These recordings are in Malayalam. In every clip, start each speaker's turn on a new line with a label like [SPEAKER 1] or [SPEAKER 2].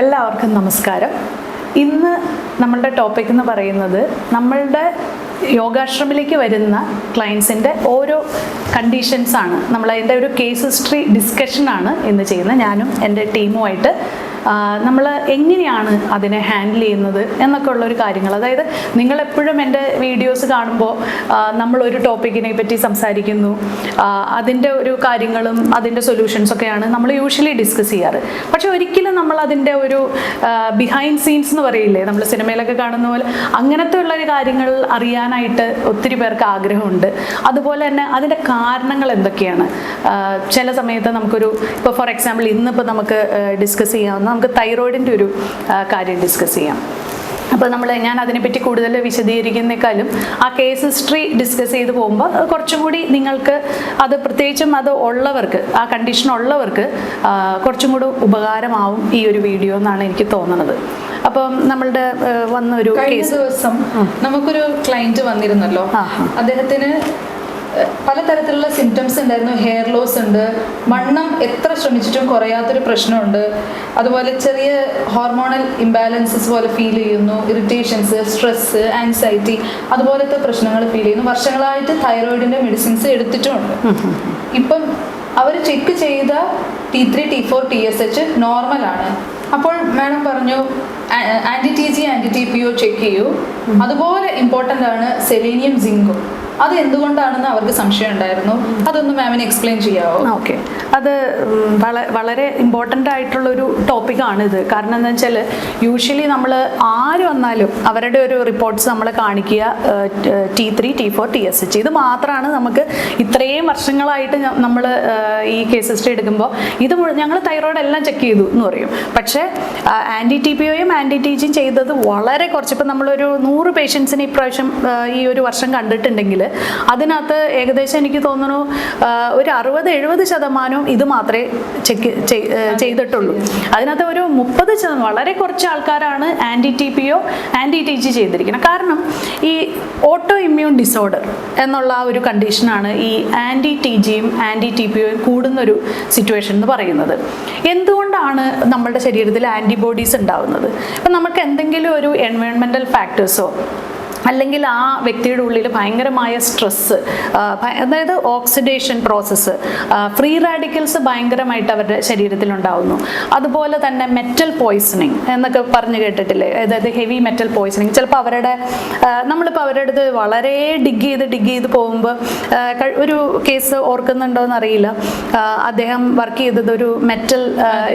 [SPEAKER 1] എല്ലാവർക്കും നമസ്കാരം. ഇന്ന് നമ്മളുടെ ടോപ്പിക് എന്ന് പറയുന്നത് നമ്മളുടെ യോഗാശ്രമിലേക്ക് വരുന്ന ക്ലയൻസിന്റെ ഓരോ കണ്ടീഷൻസ് ആണ്. നമ്മൾ അതിന്റെ ഒരു കേസ് ഹിസ്റ്ററി ഡിസ്കഷനാണ് ഇന്ന് ചെയ്യുന്നത്. ഞാനും എന്റെ ടീമുമായിട്ട് നമ്മൾ എങ്ങനെയാണ് അതിനെ ഹാൻഡിൽ ചെയ്യുന്നത് എന്നൊക്കെ ഉള്ളൊരു കാര്യങ്ങൾ. അതായത് നിങ്ങൾ എപ്പോഴും എന്റെ വീഡിയോസ് കാണുമ്പോൾ നമ്മളൊരു ടോപ്പിക്കിനെ പറ്റി സംസാരിക്കുന്നു. അതിന്റെ ഒരു കാര്യങ്ങളും അതിന്റെ സൊല്യൂഷൻസ് ഒക്കെയാണ് നമ്മൾ യൂഷ്വലി ഡിസ്കസ് ചെയ്യാറ്. പക്ഷെ ഒരിക്കലും നമ്മൾ അതിന്റെ ഒരു ബിഹൈൻഡ് സീൻസ് എന്ന് പറയില്ലേ നമ്മൾ സിനിമയിലൊക്കെ കാണുന്ന പോലെ അങ്ങനത്തെ ഉള്ളൊരു കാര്യങ്ങൾ അറിയാനായിട്ട് ഒത്തിരി പേർക്ക് ആഗ്രഹമുണ്ട്. അതുപോലെ തന്നെ അതിന്റെ കാരണങ്ങൾ എന്തൊക്കെയാണ്? ചില സമയത്ത് നമുക്കൊരു ഇപ്പോൾ ഫോർ എക്സാമ്പിൾ ഇന്നിപ്പോൾ നമുക്ക് ഡിസ്കസ് ചെയ്യാവുന്ന നമുക്ക് തൈറോയിഡിന്റെ ഒരു കാര്യം ഡിസ്കസ് ചെയ്യാം. അപ്പോൾ നമ്മൾ ഞാൻ അതിനെപ്പറ്റി കൂടുതൽ വിശദീകരിക്കുന്നേക്കാളും ആ കേസ് ഹിസ്റ്ററി ഡിസ്കസ് ചെയ്ത് പോകുമ്പോൾ കുറച്ചും കൂടി നിങ്ങൾക്ക് അത് പ്രത്യേകിച്ചും അത് ഉള്ളവർക്ക് ആ കണ്ടീഷൻ ഉള്ളവർക്ക് കുറച്ചും കൂടി ഉപകാരമാവും ഈ ഒരു വീഡിയോ എന്നാണ് എനിക്ക് തോന്നുന്നത്. അപ്പം നമ്മളുടെ വന്നൊരു വന്ന ഒരു കേസ്
[SPEAKER 2] ദിവസം നമുക്കൊരു ക്ലൈന്റ് വന്നിരുന്നല്ലോ. അദ്ദേഹത്തിന് പലതരത്തിലുള്ള സിംറ്റംസ് ഉണ്ടായിരുന്നു. ഹെയർ ലോസ് ഉണ്ട്. വണ്ണം എത്ര ശ്രമിച്ചിട്ടും കുറയാത്തൊരു പ്രശ്നമുണ്ട്. അതുപോലെ ചെറിയ ഹോർമോണൽ ഇംബാലൻസസ് പോലെ ഫീൽ ചെയ്യുന്നു. ഇറിറ്റേഷൻസ് സ്ട്രെസ് ആൻസൈറ്റി അതുപോലത്തെ പ്രശ്നങ്ങൾ ഫീൽ ചെയ്യുന്നു. വർഷങ്ങളായിട്ട് തൈറോയിഡിന്റെ മെഡിസിൻസ് എടുത്തിട്ടുമുണ്ട് ഇപ്പം അവർ ചെക്ക് ചെയ്ത T three T four T S H നോർമലാണ് അപ്പോൾ മാഡം പറഞ്ഞു anti T G anti T P O check ചെയ്യൂ. അതുപോലെ ഇമ്പോർട്ടന്റ് ആണ് സെലീനിയം സിങ്കും അത് എന്തുകൊണ്ടാണെന്ന് അവർക്ക് സംശയം ഉണ്ടായിരുന്നു. അതൊന്ന് മാമിന് എക്സ്പ്ലെയിൻ ചെയ്യാവോ?
[SPEAKER 1] ഓക്കെ അത് വളരെ വള വളരെ ഇമ്പോർട്ടന്റ് ടോപ്പിക്കാണ് ഇത് കാരണം എന്താ വെച്ചാൽ യൂഷ്വലി നമ്മൾ ആര് വന്നാലും അവരുടെ ഒരു റിപ്പോർട്ട്സ് നമ്മൾ കാണിക്കുക T three T four T S H ഇത് മാത്രമാണ് നമുക്ക് ഇത്രയും വർഷങ്ങളായിട്ട് നമ്മൾ ഈ കേസ് ഹിസ്റ്ററി എടുക്കുമ്പോൾ ഇത് ഞങ്ങൾ തൈറോയ്ഡ് എല്ലാം ചെക്ക് ചെയ്തു എന്ന് പറയും. പക്ഷേ ആന്റി ടി പി ഒയും ആന്റി ടി ജിയും ചെയ്തത് വളരെ കുറച്ച്. ഇപ്പം നമ്മളൊരു നൂറ് പേഷ്യൻസിന് ഇപ്രാവശ്യം ഈ ഒരു വർഷം കണ്ടിട്ടുണ്ടെങ്കിൽ അതിനകത്ത് ഏകദേശം എനിക്ക് തോന്നുന്നു ഒരു അറുപത് എഴുപത് ശതമാനവും ഇത് മാത്രമേ ചെക്ക് ചെയ്തിട്ടുള്ളൂ. അതിനകത്ത് ഒരു മുപ്പത് ശതമാനം വളരെ കുറച്ച് ആൾക്കാരാണ് anti T P O anti T G ചെയ്തിരിക്കുന്നത്. കാരണം ഈ ഓട്ടോ ഇമ്മ്യൂൺ ഡിസോർഡർ എന്നുള്ള ആ ഒരു കണ്ടീഷനാണ് ഈ ആന്റി ടി ജിയും ആന്റി ടി പി ഒയും കൂടുന്നൊരു സിറ്റുവേഷൻ എന്ന് പറയുന്നത്. എന്തുകൊണ്ടാണ് നമ്മുടെ ശരീരത്തിൽ ആന്റിബോഡീസ് ഉണ്ടാവുന്നത്? ഇപ്പം നമുക്ക് എന്തെങ്കിലും ഒരു എൻവയോൺമെന്റൽ ഫാക്ടേഴ്സോ അല്ലെങ്കിൽ ആ വ്യക്തിയുടെ ഉള്ളിൽ ഭയങ്കരമായ സ്ട്രെസ്സ് അതായത് ഓക്സിഡേഷൻ പ്രോസസ്സ് ഫ്രീ റാഡിക്കൽസ് ഭയങ്കരമായിട്ട് അവരുടെ ശരീരത്തിൽ ഉണ്ടാവുന്നു. അതുപോലെ തന്നെ മെറ്റൽ പോയിസണിങ് എന്നൊക്കെ പറഞ്ഞു കേട്ടിട്ടില്ലേ? അതായത് ഹെവി മെറ്റൽ പോയിസണിങ് ചിലപ്പോൾ അവരുടെ നമ്മളിപ്പോൾ അവരുടെ അടുത്ത് വളരെ ഡിഗ് ചെയ്ത് ഡിഗ് ചെയ്ത് പോകുമ്പോൾ ഒരു കേസ് ഓർക്കുന്നുണ്ടോ എന്നറിയില്ല. അദ്ദേഹം വർക്ക് ചെയ്തത് ഒരു മെറ്റൽ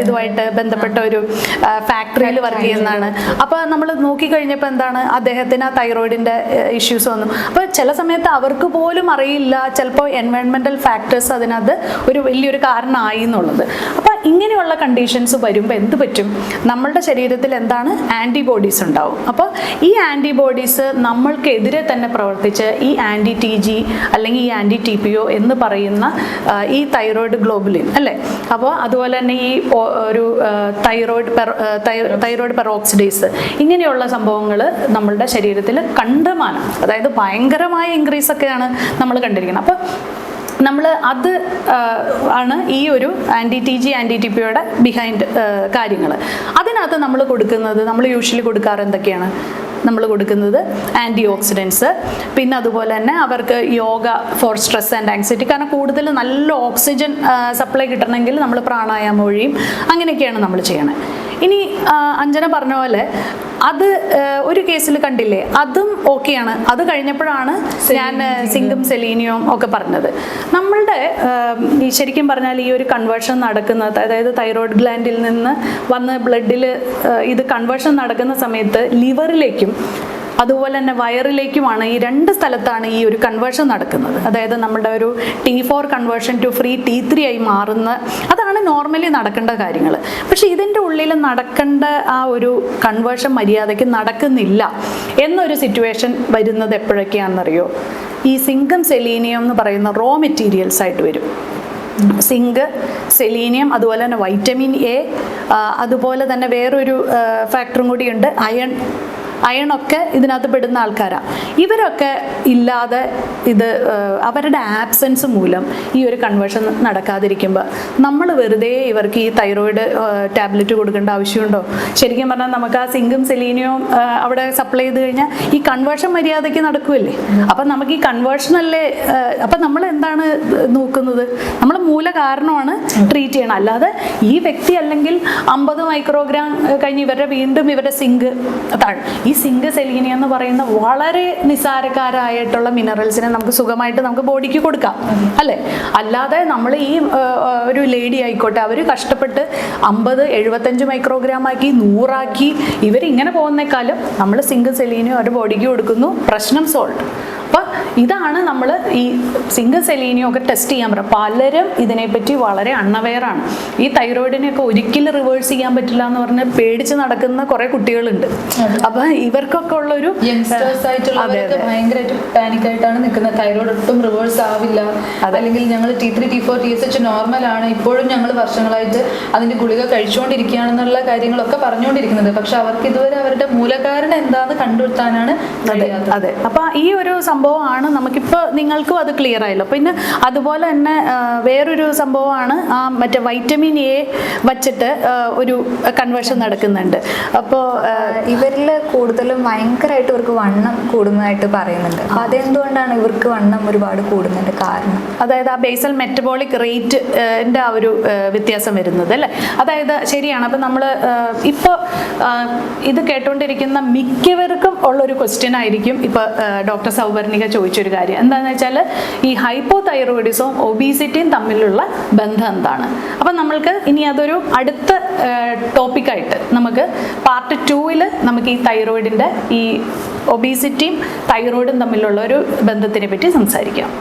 [SPEAKER 1] ഇതുമായിട്ട് ബന്ധപ്പെട്ട ഒരു ഫാക്ടറിയിൽ വർക്ക് ചെയ്യുന്നതാണ്. അപ്പോൾ നമ്മൾ നോക്കിക്കഴിഞ്ഞപ്പോൾ എന്താണ്? അദ്ദേഹത്തിന് ആ തൈറോയിഡിന്റെ ഇഷ്യൂസ് വന്നു. അപ്പോൾ ചില സമയത്ത് അവർക്ക് പോലും അറിയില്ല ചിലപ്പോൾ എൻവയൺമെന്റൽ ഫാക്ടേഴ്സ് അതിനകത്ത് ഒരു വലിയൊരു കാരണമായി എന്നുള്ളത്. അപ്പോൾ ഇങ്ങനെയുള്ള കണ്ടീഷൻസ് വരുമ്പോൾ എന്ത് പറ്റും? നമ്മളുടെ ശരീരത്തിൽ എന്താണ്? ആന്റിബോഡീസ് ഉണ്ടാവും. അപ്പോൾ ഈ ആന്റിബോഡീസ് നമ്മൾക്കെതിരെ തന്നെ പ്രവർത്തിച്ച് ഈ ആന്റി ടി ജി അല്ലെങ്കിൽ ഈ ആന്റി ടി പി ഒ എന്ന് പറയുന്ന ഈ തൈറോയിഡ് ഗ്ലോബുലിൻ അല്ലേ? അപ്പോൾ അതുപോലെ തന്നെ ഈ ഒരു തൈറോയിഡ് തൈറോയിഡ് പെറോക്സിഡേസ് ഇങ്ങനെയുള്ള സംഭവങ്ങൾ നമ്മളുടെ ശരീരത്തിൽ കണ്ടമാനം അതായത് ഭയങ്കരമായ ഇൻക്രീസ് ഒക്കെയാണ് നമ്മൾ കണ്ടിരിക്കുന്നത്. അപ്പോൾ നമ്മൾ അത് ആണ് ഈ ഒരു anti T G anti T പിയുടെ ബിഹൈൻഡ് കാര്യങ്ങൾ അതിനകത്ത് നമ്മൾ കൊടുക്കുന്നത് നമ്മൾ യൂഷ്വലി കൊടുക്കാറ് എന്തൊക്കെയാണ്? നമ്മൾ കൊടുക്കുന്നത് ആന്റി ഓക്സിഡൻസ് പിന്നെ അതുപോലെ തന്നെ അവർക്ക് yoga for stress and anxiety കാരണം കൂടുതൽ നല്ല ഓക്സിജൻ സപ്ലൈ കിട്ടണമെങ്കിൽ നമ്മൾ പ്രാണായാമം വഴിയും അങ്ങനെയൊക്കെയാണ് നമ്മൾ ചെയ്യണത് ഇനി അഞ്ജന പറഞ്ഞ പോലെ അത് ഒരു കേസിൽ കണ്ടില്ലേ അതും ഓക്കെയാണ്. അത് കഴിഞ്ഞപ്പോഴാണ് ഞാൻ സിംഗും സെലീനിയവും ഒക്കെ പറഞ്ഞത്. നമ്മളുടെ ഈ ശരിക്കും പറഞ്ഞാൽ ഈ ഒരു കൺവേർഷൻ നടക്കുന്നത് അതായത് തൈറോയ്ഡ് ഗ്ലാൻഡിൽ നിന്ന് വന്ന് ബ്ലഡിൽ ഇത് കൺവേർഷൻ നടക്കുന്ന സമയത്ത് ലിവറിലേക്കും അതുപോലെ തന്നെ വയറിലേക്കുമാണ് ഈ രണ്ട് സ്ഥലത്താണ് ഈ ഒരു കൺവേർഷൻ നടക്കുന്നത്. അതായത് നമ്മുടെ ഒരു T four conversion to free T three ആയി മാറുന്ന അതാണ് നോർമലി നടക്കേണ്ട കാര്യങ്ങൾ പക്ഷെ ഇതിന്റെ ഉള്ളിൽ നടക്കേണ്ട ആ ഒരു കൺവേർഷൻ മര്യാദയ്ക്ക് നടക്കുന്നില്ല എന്നൊരു സിറ്റുവേഷൻ വരുന്നത് എപ്പോഴൊക്കെയാണെന്നറിയോ? ഈ സിങ്കം സെലീനിയം എന്ന് പറയുന്ന റോ മെറ്റീരിയൽസ് ആയിട്ട് വരും. സിങ്ക് സെലീനിയം അതുപോലെ തന്നെ വൈറ്റമിൻ എ അതുപോലെ തന്നെ വേറൊരു ഫാക്ടറും കൂടിയുണ്ട്. അയൺ അയണൊക്കെ ഇതിനകത്ത് പെടുന്ന ആൾക്കാരാണ് ഇവരൊക്കെ ഇല്ലാതെ ഇത് അവരുടെ ആബ്സെൻസ് മൂലം ഈ ഒരു കൺവേർഷൻ നടക്കാതിരിക്കുമ്പോൾ നമ്മൾ വെറുതെ ഇവർക്ക് ഈ തൈറോയിഡ് ടാബ്ലറ്റ് കൊടുക്കേണ്ട ആവശ്യമുണ്ടോ? ശരിക്കും പറഞ്ഞാൽ നമുക്ക് ആ സിങ്കും സെലീനിയവും അവിടെ സപ്ലൈ ചെയ്ത് കഴിഞ്ഞാൽ ഈ കൺവേർഷൻ മര്യാദയ്ക്ക് നടക്കുമല്ലേ അപ്പം നമുക്ക് ഈ കൺവേർഷൻ അല്ലേ അപ്പം നമ്മൾ എന്താണ് നോക്കുന്നത്? നമ്മൾ മൂല കാരണമാണ് ട്രീറ്റ് ചെയ്യണം അല്ലാതെ ഈ വ്യക്തി അല്ലെങ്കിൽ അമ്പത് മൈക്രോഗ്രാം കഴിഞ്ഞ് ഇവരുടെ വീണ്ടും ഇവരുടെ സിങ്ക് താഴും ഈ സിങ്ക് സെലീനി എന്ന് പറയുന്ന വളരെ നിസാരക്കാരായിട്ടുള്ള മിനറൽസിനെ നമുക്ക് സുഖമായിട്ട് നമുക്ക് ബോഡിക്ക് കൊടുക്കാം അല്ലേ? അല്ലാതെ നമ്മൾ ഈ ഒരു ലേഡി ആയിക്കോട്ടെ അവർ കഷ്ടപ്പെട്ട് അമ്പത് എഴുപത്തഞ്ച് മൈക്രോഗ്രാം ആക്കി നൂറാക്കി ഇവരിങ്ങനെ പോകുന്നേക്കാളും നമ്മൾ സിങ്ക് സെലീനിയോ അവരുടെ ബോഡിക്ക് കൊടുക്കുന്നു പ്രശ്നം സോൾവ്. ഇതാണ് നമ്മൾ ഈ സിംഗിൾ സെലീനിയോ ഒക്കെ ടെസ്റ്റ് ചെയ്യാൻ പറയുക പലരും ഇതിനെപ്പറ്റി വളരെ അൺഅവെയറാണ് ഈ തൈറോയിഡിനെയൊക്കെ ഒരിക്കലും റിവേഴ്സ് ചെയ്യാൻ പറ്റില്ല എന്ന് പറഞ്ഞ് പേടിച്ച് നടക്കുന്ന കുറെ കുട്ടികളുണ്ട്. അപ്പൊ ഇവർക്കൊക്കെ ഉള്ളൊരു
[SPEAKER 2] ഭയങ്കരമായിട്ട് പാനിക് ആയിട്ടാണ് നിൽക്കുന്നത്. തൈറോയിഡ് ഒട്ടും റിവേഴ്സ് ആവില്ല. അല്ലെങ്കിൽ ഞങ്ങൾ T three T four T S H normal ആണ്. ഇപ്പോഴും ഞങ്ങൾ വർഷങ്ങളായിട്ട് അതിന്റെ ഗുളിക കഴിച്ചുകൊണ്ടിരിക്കുകയാണെന്നുള്ള കാര്യങ്ങളൊക്കെ പറഞ്ഞുകൊണ്ടിരിക്കുന്നത്. പക്ഷെ അവർക്ക് ഇതുവരെ അവരുടെ മൂലകാരണം എന്താന്ന് കണ്ടെത്താനാണ്
[SPEAKER 1] അതെ അതെ. അപ്പൊ ഈ ഒരു സംഭവമാണ് നമുക്കിപ്പോ നിങ്ങൾക്കും അത് ക്ലിയർ ആയല്ലോ. പിന്നെ അതുപോലെ തന്നെ വേറൊരു സംഭവമാണ് ആ മറ്റേ വൈറ്റമിൻ എ വച്ചിട്ട് ഒരു കൺവേർഷൻ നടക്കുന്നുണ്ട്. അപ്പോൾ
[SPEAKER 3] ഇവരിൽ കൂടുതലും ഭയങ്കരമായിട്ട് ഇവർക്ക് വണ്ണം കൂടുന്നതായിട്ട് പറയുന്നുണ്ട്. അപ്പം അതെന്തുകൊണ്ടാണ് ഇവർക്ക് വണ്ണം ഒരുപാട് കൂടുന്നതിന്റെ കാരണം?
[SPEAKER 1] അതായത് ആ ബേസൽ മെറ്റബോളിക് റേറ്റ് എന്റെ ആ ഒരു വ്യത്യാസം വരുന്നത് അല്ലേ? അതായത് ശരിയാണ്. അപ്പം നമ്മൾ ഇപ്പോൾ ഇത് കേട്ടുകൊണ്ടിരിക്കുന്ന മിക്കവർക്കും ഉള്ളൊരു ക്വസ്റ്റ്യൻ ആയിരിക്കും ഇപ്പോൾ ഡോക്ടർ സൗവർണിക ചോദിച്ചൊരു കാര്യം. എന്താണെന്ന് വെച്ചാൽ ഈ ഹൈപ്പോ തൈറോയിഡിസവും ഒബീസിറ്റിയും തമ്മിലുള്ള ബന്ധം എന്താണ്? അപ്പം നമ്മൾക്ക് ഇനി അതൊരു അടുത്ത ടോപ്പിക്കായിട്ട് നമുക്ക് പാർട്ട് ടൂവിൽ നമുക്ക് ഈ തൈറോയിഡിന്റെ ഈ ഒബീസിറ്റിയും തൈറോയിഡും തമ്മിലുള്ള ഒരു ബന്ധത്തിനെ പറ്റി സംസാരിക്കാം.